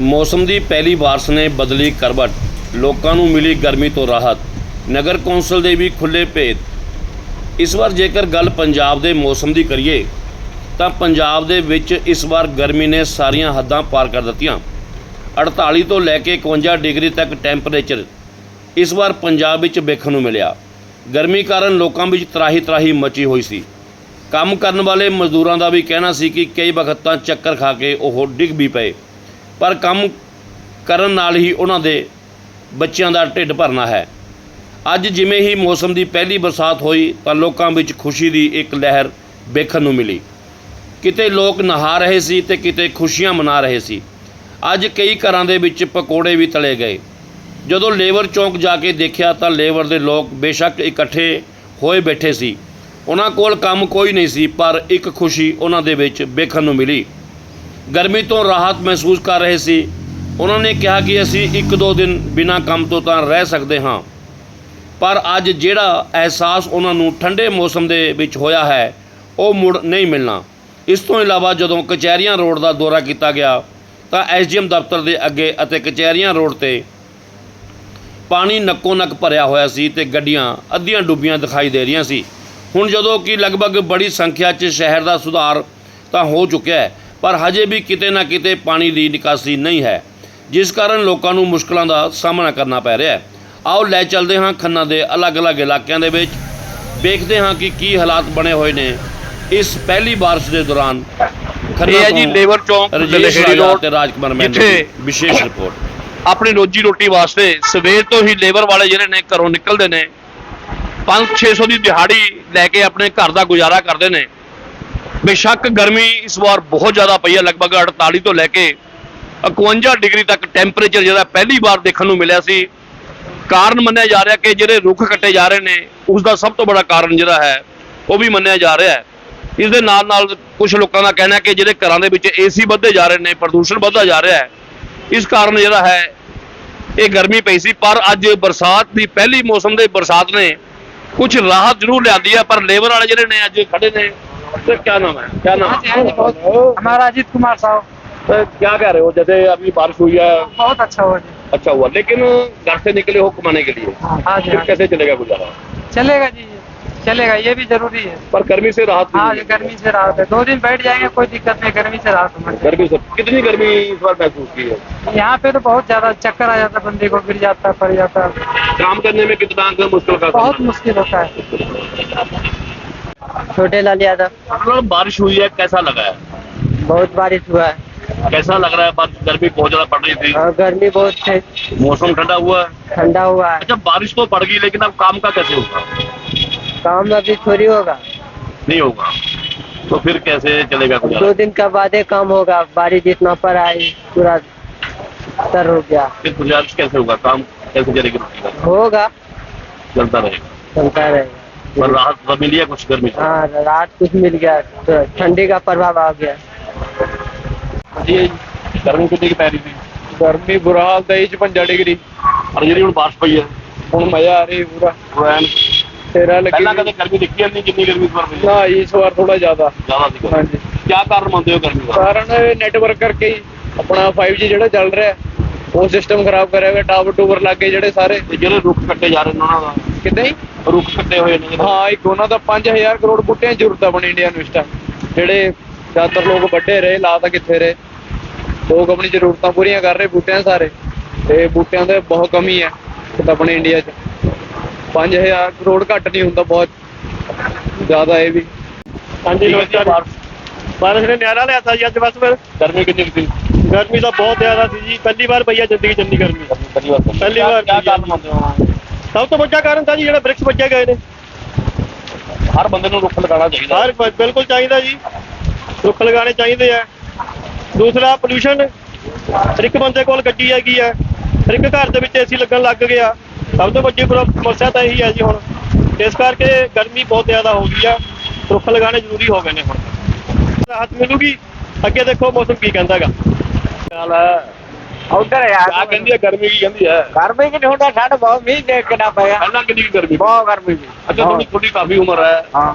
ਮੌਸਮ ਦੀ ਪਹਿਲੀ ਬਾਰਿਸ਼ ਨੇ ਬਦਲੀ ਕਰਵਟ। ਲੋਕਾਂ ਨੂੰ ਮਿਲੀ ਗਰਮੀ ਤੋਂ ਰਾਹਤ। ਨਗਰ ਕੌਂਸਲ ਦੇ ਵੀ ਖੁੱਲੇ ਭੇਦ। ਇਸ ਵਾਰ ਜੇਕਰ ਗੱਲ ਪੰਜਾਬ ਦੇ ਮੌਸਮ ਦੀ ਕਰੀਏ, ਤਾਂ ਪੰਜਾਬ ਦੇ ਵਿੱਚ ਇਸ ਵਾਰ ਗਰਮੀ ਨੇ ਸਾਰੀਆਂ ਹੱਦਾਂ ਪਾਰ ਕਰ ਦਿੱਤੀਆਂ। 48 ਤੋਂ ਲੈ ਕੇ 51 ਡਿਗਰੀ ਤੱਕ ਟੈਂਪਰੇਚਰ ਇਸ ਵਾਰ ਪੰਜਾਬ ਵਿੱਚ ਵੇਖਣ ਨੂੰ ਮਿਲਿਆ। ਗਰਮੀ ਕਾਰਨ ਲੋਕਾਂ ਵਿੱਚ ਤਰਾਹੀ ਤਰਾਹੀ ਮਚੀ ਹੋਈ ਸੀ। ਕੰਮ ਕਰਨ ਵਾਲੇ ਮਜ਼ਦੂਰਾਂ ਦਾ ਵੀ ਕਹਿਣਾ ਸੀ ਕਿ ਕਈ ਵਕਤ ਤਾਂ ਚੱਕਰ ਖਾ ਕੇ ਉਹ ਡਿੱਗ ਵੀ ਪਏ। ਪਰ ਕੰਮ ਕਰਨ ਨਾਲ ਹੀ ਉਹਨਾਂ ਦੇ ਬੱਚਿਆਂ ਦਾ ਢਿੱਡ ਭਰਨਾ ਹੈ। ਅੱਜ ਜਿਵੇਂ ਹੀ ਮੌਸਮ ਦੀ ਪਹਿਲੀ ਬਰਸਾਤ ਹੋਈ ਤਾਂ ਲੋਕਾਂ ਵਿੱਚ ਖੁਸ਼ੀ ਦੀ ਇੱਕ ਲਹਿਰ ਵੇਖਣ ਨੂੰ ਮਿਲੀ। ਕਿਤੇ ਲੋਕ ਨਹਾ ਰਹੇ ਸੀ ਤੇ ਕਿਤੇ ਖੁਸ਼ੀਆਂ ਮਨਾ ਰਹੇ ਸੀ। ਅੱਜ ਕਈ ਘਰਾਂ ਦੇ ਵਿੱਚ ਪਕੌੜੇ ਵੀ ਤਲੇ ਗਏ। ਜਦੋਂ ਲੇਬਰ ਚੌਂਕ ਜਾ ਕੇ ਦੇਖਿਆ ਤਾਂ ਲੇਬਰ ਦੇ ਲੋਕ ਬੇਸ਼ੱਕ ਇਕੱਠੇ ਹੋਏ ਬੈਠੇ ਸੀ। ਉਹਨਾਂ ਕੋਲ ਕੰਮ ਕੋਈ ਨਹੀਂ ਸੀ, ਪਰ ਇੱਕ ਖੁਸ਼ੀ ਉਹਨਾਂ ਦੇ ਵਿੱਚ ਵੇਖਣ ਨੂੰ ਮਿਲੀ। ਗਰਮੀ ਤੋਂ ਰਾਹਤ ਮਹਿਸੂਸ ਕਰ ਰਹੇ ਸੀ। ਉਹਨਾਂ ਨੇ ਕਿਹਾ ਕਿ ਅਸੀਂ ਇੱਕ ਦੋ ਦਿਨ ਬਿਨਾਂ ਕੰਮ ਤੋਂ ਤਾਂ ਰਹਿ ਸਕਦੇ ਹਾਂ। ਪਰ ਅੱਜ ਜਿਹੜਾ ਅਹਿਸਾਸ ਉਹਨਾਂ ਨੂੰ ਠੰਡੇ ਮੌਸਮ ਦੇ ਵਿੱਚ ਹੋਇਆ ਹੈ, ਉਹ ਮੁੜ ਨਹੀਂ ਮਿਲਣਾ। ਇਸ ਤੋਂ ਇਲਾਵਾ ਜਦੋਂ ਕਚਹਿਰੀਆਂ ਰੋਡ ਦਾ ਦੌਰਾ ਕੀਤਾ ਗਿਆ, ਤਾਂ ਐਸਡੀਐਮ ਦਫ਼ਤਰ ਦੇ ਅੱਗੇ ਅਤੇ ਕਚਹਿਰੀਆਂ ਰੋਡ ਤੇ ਪਾਣੀ ਨੱਕੋ ਨੱਕ ਭਰਿਆ ਹੋਇਆ ਸੀ ਤੇ ਗੱਡੀਆਂ ਅੱਧੀਆਂ ਡੁੱਬੀਆਂ ਦਿਖਾਈ ਦੇ ਰਹੀਆਂ ਸੀ। ਹੁਣ ਜਦੋਂ ਕਿ ਲਗਭਗ ਬੜੀ ਸੰਖਿਆ 'ਚ ਸ਼ਹਿਰ ਦਾ ਸੁਧਾਰ ਤਾਂ ਹੋ ਚੁੱਕਿਆ ਹੈ ਪਰ ਹਜੇ ਵੀ ਕਿਤੇ ਨਾ ਕਿਤੇ ਪਾਣੀ ਦੀ ਨਿਕਾਸੀ ਨਹੀਂ ਹੈ ਜਿਸ ਕਾਰਨ ਲੋਕਾਂ ਨੂੰ ਮੁਸ਼ਕਲਾਂ ਦਾ ਸਾਹਮਣਾ ਕਰਨਾ ਪੈ ਰਿਹਾ ਹੈ। ਆਓ ਲੈ ਚੱਲਦੇ ਹਾਂ ਖੰਨਾ ਦੇ ਅਲੱਗ-ਅਲੱਗ ਇਲਾਕਿਆਂ ਦੇ ਵਿੱਚ। ਵੇਖਦੇ ਹਾਂ ਕਿ ਕੀ ਹਾਲਾਤ ਬਣੇ ਹੋਏ ਨੇ ਇਸ ਪਹਿਲੀ ਬਾਰਿਸ਼ ਦੇ ਦੌਰਾਨ ਇਹ ਹੈ ਜੀ ਲੇਬਰ ਚੌਂਕ ਰਾਜਾ ਰੋਡ ਤੇ ਰਾਜਕੁਮਾਰ ਮੈਨ ਜਿੱਥੇ ਵਿਸ਼ੇਸ਼ ਰਿਪੋਰਟ। ਆਪਣੀ ਰੋਜੀ ਰੋਟੀ ਵਾਸਤੇ ਸਵੇਰ ਤੋਂ ਹੀ ਲੇਬਰ ਵਾਲੇ ਜਿਹੜੇ ਨੇ ਘਰੋਂ ਨਿਕਲਦੇ ਨੇ 5-600 ਦੀ ਦਿਹਾੜੀ ਲੈ ਕੇ ਆਪਣੇ ਘਰ ਦਾ ਗੁਜ਼ਾਰਾ ਕਰਦੇ ਨੇ। ਬੇਸ਼ੱਕ ਗਰਮੀ ਇਸ ਵਾਰ ਬਹੁਤ ਜ਼ਿਆਦਾ ਪਈ ਹੈ, ਲਗਭਗ 48 ਤੋਂ ਲੈ ਕੇ 51 ਡਿਗਰੀ ਤੱਕ ਟੈਂਪਰੇਚਰ ਜਿਹੜਾ ਪਹਿਲੀ ਵਾਰ ਦੇਖਣ ਨੂੰ ਮਿਲਿਆ ਸੀ। ਕਾਰਨ ਮੰਨਿਆ ਜਾ ਰਿਹਾ ਕਿ ਜਿਹੜੇ ਰੁੱਖ ਕੱਟੇ ਜਾ ਰਹੇ ਨੇ, ਉਸ ਦਾ ਸਭ ਤੋਂ ਬੜਾ ਕਾਰਨ ਜਿਹੜਾ ਹੈ, ਉਹ ਵੀ ਮੰਨਿਆ ਜਾ ਰਿਹਾ ਹੈ। ਇਸ ਦੇ ਨਾਲ ਨਾਲ ਕੁਝ ਲੋਕਾਂ ਦਾ ਕਹਿਣਾ ਕਿ ਜਿਹੜੇ ਘਰਾਂ ਦੇ ਵਿੱਚ ਏਸੀ ਵੱਧਦੇ ਜਾ ਰਹੇ ਨੇ, ਪ੍ਰਦੂਸ਼ਣ ਵੱਧਦਾ ਜਾ ਰਿਹਾ ਹੈ, ਇਸ ਕਾਰਨ ਜਿਹੜਾ ਹੈ, ਇਹ ਗਰਮੀ ਪਈ ਸੀ। ਪਰ ਅੱਜ ਬਰਸਾਤ ਦੀ ਪਹਿਲੀ ਮੌਸਮ ਦੇ ਬਰਸਾਤ ਨੇ ਕੁਝ ਰਾਹਤ ਜ਼ਰੂਰ ਲਿਆਂਦੀ ਹੈ, ਪਰ ਲੇਬਰ ਵਾਲੇ ਜਿਹੜੇ ਨੇ ਅੱਜ ਖੜੇ ਨੇ सर क्या नाम है? क्या नाम है? हाँ, हमारा अजीत कुमार साहब। सर क्या कह रहे हो? जैसे अभी बारिश हुई है। बहुत अच्छा हुआ अच्छा हुआ लेकिन घर से निकले हो कमाने के लिए? हाँ, हाँ, हाँ जी कैसे चलेगा गुजारा? चलेगा जी चलेगा ये भी ज़रूरी है। पर गर्मी से राहत हाँ गर्मी से राहत है। दो दिन बैठ जाएँगे कोई दिक्कत नहीं गर्मी से राहत गर्मी से कितनी गर्मी इस बार महसूस की है? यहाँ पे तो बहुत ज़्यादा चक्कर आ जाता है बंदे को गिर जाता है पड़ जाता काम करने में कितना मुश्किल बहुत मुश्किल होता है। छोटे लाल यादव। मतलब बारिश हुई है कैसा लगा है? बहुत बारिश हुआ है। कैसा लग रहा है? गर्मी बहुत ज़्यादा पड़ रही थी। और गर्मी बहुत है। मौसम ठंडा हुआ है? ठंडा हुआ है। अच्छा बारिश तो पड़ गई लेकिन अब काम का कैसे होगा? काम अभी थोड़ी होगा। नहीं होगा। तो फिर कैसे चलेगा दो दिन का बाद काम होगा। बारिश जितना पड़ा है पूरा तर हो गया। फिर गुजारिश कैसे होगा? काम कैसे चलेगी? होगा। चलता रहेगा। चलता रहेगा। पर राहत तो मिली है कुछ गर्मी से हाँ रात कुछ मिल गया तो ठंडी का प्रभाव आ गया जी गर्मी कितनी की पै रही थी ਗਰਮੀ ਬੁਰਾ ਹਾਲ ਤਾਂ ਇਹ 55 ਡਿਗਰੀ और ਜਿਹੜੀ ਹੁਣ ਬਾਰਿਸ਼ ਪਈ ਹੈ ਹੁਣ ਮਜ਼ਾ ਆ ਰਹੀ ਪੂਰਾ ਉਹ ਐਨ ਤੇਰਾ ਪਹਿਲਾਂ ਲੱਗੀ ਕਦੇ ਗਰਮੀ ਦੇਖੀ ਜਾਂਦੀ ਜਿੰਨੀ ਗਰਮੀ ਇਸ ਵਾਰ ਪਈ ਹੈ ਨਾ ਇਸ ਵਾਰ ਥੋੜਾ ਜ਼ਿਆਦਾ ਜ਼ਿਆਦਾ ਸੀ ਗਰਮੀ ਹਾਂਜੀ ਕੀ ਕਾਰਨ ਮੰਨਦੇ ਹੋ ਗਰਮੀ ਦਾ ਕਾਰਨ ਨੈਟਵਰਕ ਕਰਕੇ ਹੀ ਆਪਣਾ 5G ਜਿਹੜਾ ਚੱਲ ਰਿਹਾ ਹੈ, ਉਹ ਸਿਸਟਮ ਖਰਾਬ ਕਰਿਆ ਹੋਇਆ ਟਾਵਰ ਟੂਵਰ ਲੱਗੇ ਜਿਹੜੇ ਸਾਰੇ ਤੇ ਜਿਹੜੇ ਰੁੱਖ ਕੱਟੇ ਜਾ ਰਹੇ ਨੇ ਉਹਨਾਂ ਦਾ ਕਿੱਦਾਂ ਹੀ ਰੁੱਖ ਕੱਟੇ ਹੋਏ ਨੇ। ਹਾਂ ਇੱਕ ਉਹਨਾਂ ਦਾ 5000 ਕਰੋੜ ਬੂਟਿਆਂ ਦੀ ਜ਼ਰੂਰਤ ਆ ਆਪਣੀ ਇੰਡੀਆ ਨੂੰ ਇਸ ਟਾਈਮ ਜਿਹੜੇ ਜ਼ਿਆਦਾਤਰ ਲੋਕ ਵੱਡੇ ਰਹੇ ਲਾ ਤਾਂ ਕਿੱਥੇ ਰਹੇ। ਲੋਕ ਆਪਣੀ ਜ਼ਰੂਰਤਾਂ ਪੂਰੀਆਂ ਕਰ ਰਹੇ ਬੂਟਿਆਂ ਸਾਰੇ। ਤੇ ਬੂਟਿਆਂ ਦੀ ਬਹੁਤ ਕਮੀ ਹੈ ਆਪਣੇ ਇੰਡੀਆ 'ਚ। 5000 ਕਰੋੜ ਘੱਟ ਨਹੀਂ ਹੁੰਦਾ ਬਹੁਤ। ਜ਼ਿਆਦਾ ਇਹ ਵੀ। ਹਾਂਜੀ ਨਮਸਕਾਰ। ਬਾਰਿਸ਼ ਨੇ ਨਿਆਰਾ ਲਿਆ ਜੀ ਅੱਜ ਬਸ ਫਿਰ। ਗਰਮੀ ਕਿੰਨੀ ਸੀ? ਗਰਮੀ ਤਾਂ ਬਹੁਤ ਜ਼ਿਆਦਾ ਸੀ ਜੀ। ਪਹਿਲੀ ਵਾਰ ਪਈ ਆ ਜ਼ਿੰਦਗੀ ਜਿੰਨੀ ਗਰਮੀ। ਪਹਿਲੀ ਵਾਰ। ਪਹਿਲੀ ਵਾਰ ਕੀ ਕਾਰਨ ਮੰਨਦੇ ਹੋ? ਸਭ ਤੋਂ ਵੱਡਾ ਕਾਰਨ ਤਾਂ ਜੀ ਜਿਹੜਾ ਬ੍ਰਿਕਸ ਵੱਜੇ ਗਏ ਨੇ ਹਰ ਬੰਦੇ ਨੂੰ ਰੁੱਖ ਲਗਾਉਣਾ ਚਾਹੀਦਾ। ਹਰ ਬ- ਬਿਲਕੁਲ ਚਾਹੀਦਾ ਜੀ। ਰੁੱਖ ਲਗਾਉਣੇ ਚਾਹੀਦੇ ਆ। ਦੂਸਰਾ ਪੋਲੂਸ਼ਨ ਹਰ ਇੱਕ ਬੰਦੇ ਕੋਲ ਗੱਡੀ ਹੈਗੀ ਆ। ਹਰ ਇੱਕ ਘਰ ਦੇ ਵਿੱਚ ਏਸੀ ਲੱਗਣ ਲੱਗ ਗਿਆ। ਸਭ ਤੋਂ ਵੱਡੀ ਪ੍ਰੋ- ਸਮੱਸਿਆ ਤਾਂ ਇਹੀ ਹੈ ਜੀ ਹੁਣ। ਇਸ ਕਰਕੇ ਗਰਮੀ ਬਹੁਤ ਜ਼ਿਆਦਾ ਹੋ ਗਈ ਆ। ਰੁੱਖ ਲਗਾਉਣੇ ਜ਼ਰੂਰੀ ਹੋ ਗਏ ਨੇ ਹੁਣ। ਰਾਹਤ ਮਿਲੂਗੀ। ਅੱਗੇ ਦੇਖੋ ਮੌਸਮ ਕੀ ਕਹਿੰਦਾਗਾ ਹਾਲ ਹੈ? ਉਧਰ ਆ ਆ ਕਹਿੰਦੀ ਹੈ ਗਰਮੀ ਕੀ ਕਹਿੰਦੀ ਹੈ ਗਰਮੀ ਕਿ ਨਹੀਂ ਹੁੰਦਾ ਠੰਡ ਬਹੁਤ ਮੀਂਹ ਦੇ ਕਿੰਨਾ ਪਿਆ। ਪਹਿਲਾਂ ਕਿੰਨੀ ਗਰਮੀ ਬਹੁਤ ਗਰਮੀ ਸੀ ਅੱਛਾ ਤੁਹਾਡੀ ਤੁਹਾਡੀ ਕਾਫੀ ਉਮਰ ਹੈ? ਹਾਂ।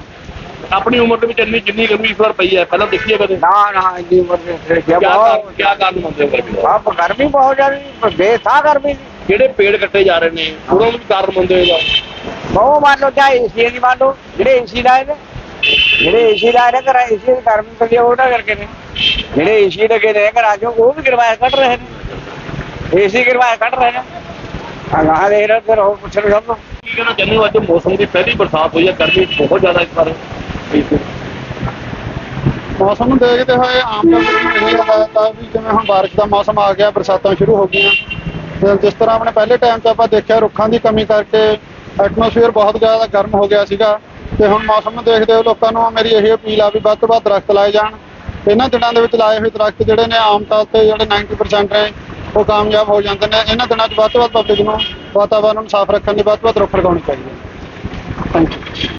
ਆਪਣੀ ਉਮਰ ਦੇ ਵਿੱਚ ਇੰਨੀ ਜਿੰਨੀ ਗਰਮੀ ਇਸ ਵਾਰ ਪਈ ਹੈ? ਪਹਿਲਾਂ ਦੇਖੀਏ ਕਦੇ। ਨਾ ਨਾ ਇੰਨੀ ਉਮਰ ਦੇ ਦੇਖਿਆ ਬਹੁਤ ਕੀ ਕਾਰਨ ਮੰਨਦੇ ਹੋ ਗਰਮੀ ਆਪ ਗਰਮੀ ਬਹੁਤ ਜ਼ਿਆਦਾ ਬੇਸਾਹ ਗਰਮੀ ਜਿਹੜੇ ਪੇੜ ਕੱਟੇ ਜਾ ਰਹੇ ਨੇ ਉਹਨਾਂ ਨੂੰ ਕਾਰਨ ਮੰਨਦੇ ਹੋ ਇਹਦਾ? ਬਹੁ ਮੰਨ ਲਓ ਚਾਹੇ ਏਸੀ ਦੀ ਮੰਨ ਲਓ ਜਿਹੜੇ ਏਸੀ ਲਾਏ ਨੇ ਜਿਹੜੇ ਏਸੀ ਲਾਏ ਨੇ ਘਰਾਂ ਏਸੀ ਦੀ ਗਰਮੀ ਪਈ ਹੈ, ਕਰਕੇ ਨੇ। ਜਿਹੜੇ ਏਸੀ ਲੱਗੇ ਨੇ ਘਰਾਂ ਚੋਂ ਉਹ ਵੀ ਕਰਵਾਇਆ ਕੱਢ ਰਹੇ ਨੇ। ਏਸੀ ਕਰਵਾਇਆ ਕੱਢ ਰਹੇ ਨੇ ਆਹ ਦੇਖ ਰਹੇ ਫਿਰ ਹੋਰ ਪੁੱਛ ਲਓ ਸਭ ਕੀ ਕਹਿਣਾ ਚਾਹੁੰਦੇ ਅੱਜ ਮੌਸਮ ਦੀ ਪਹਿਲੀ ਬਰਸਾਤ ਹੋਈ ਹੈ ਗਰਮੀ ਬਹੁਤ ਜ਼ਿਆਦਾ ਇਸ ਵਾਰ। ਮੌਸਮ ਨੂੰ ਦੇਖਦੇ ਹੋਏ ਆਮ ਤੌਰ ਤੇ ਇਹ ਹਦਾਇਤ ਆ ਵੀ ਜਿਵੇਂ ਹੁਣ ਬਾਰਿਸ਼ ਦਾ ਮੌਸਮ ਆ ਗਿਆ ਬਰਸਾਤਾਂ ਸ਼ੁਰੂ ਹੋ ਗਈਆਂ। ਤੇ ਜਿਸ ਤਰ੍ਹਾਂ ਆਪਣੇ ਪਹਿਲੇ ਟਾਈਮ 'ਚ ਆਪਾਂ ਦੇਖਿਆ ਰੁੱਖਾਂ ਦੀ ਕਮੀ ਕਰਕੇ ਐਟਮੋਸਫੇਅਰ ਬਹੁਤ ਜ਼ਿਆਦਾ ਗਰਮ ਹੋ ਗਿਆ ਸੀਗਾ। ਤੇ ਹੁਣ ਮੌਸਮ ਨੂੰ ਦੇਖਦੇ ਹੋਏ ਲੋਕਾਂ ਨੂੰ ਮੇਰੀ ਇਹ ਅਪੀਲ ਆ ਵੀ ਵੱਧ ਤੋਂ ਵੱਧ ਦਰਖਤ ਲਾਏ ਜਾਣ। ਇਹਨਾਂ ਦਿਨਾਂ ਦੇ ਵਿੱਚ ਲਾਏ ਹੋਏ ਦਰਖਤ ਜਿਹੜੇ ਨੇ ਆਮ ਤੌਰ ਤੇ ਜਿਹੜੇ 90% ਨੇ ਉਹ ਕਾਮਯਾਬ ਹੋ ਜਾਂਦੇ ਨੇ। ਇਹਨਾਂ ਦਿਨਾਂ 'ਚ ਵੱਧ ਤੋਂ ਵੱਧ ਪਬਲਿਕ ਨੂੰ ਵਾਤਾਵਰਨ ਨੂੰ ਸਾਫ਼ ਰੱਖਣ ਦੀ ਵੱਧ ਤੋਂ ਵੱਧ ਰੁੱਖ ਲਗਾਉਣੀ ਚਾਹੀਦੀ ਹੈ ਥੈਂਕ ਯੂ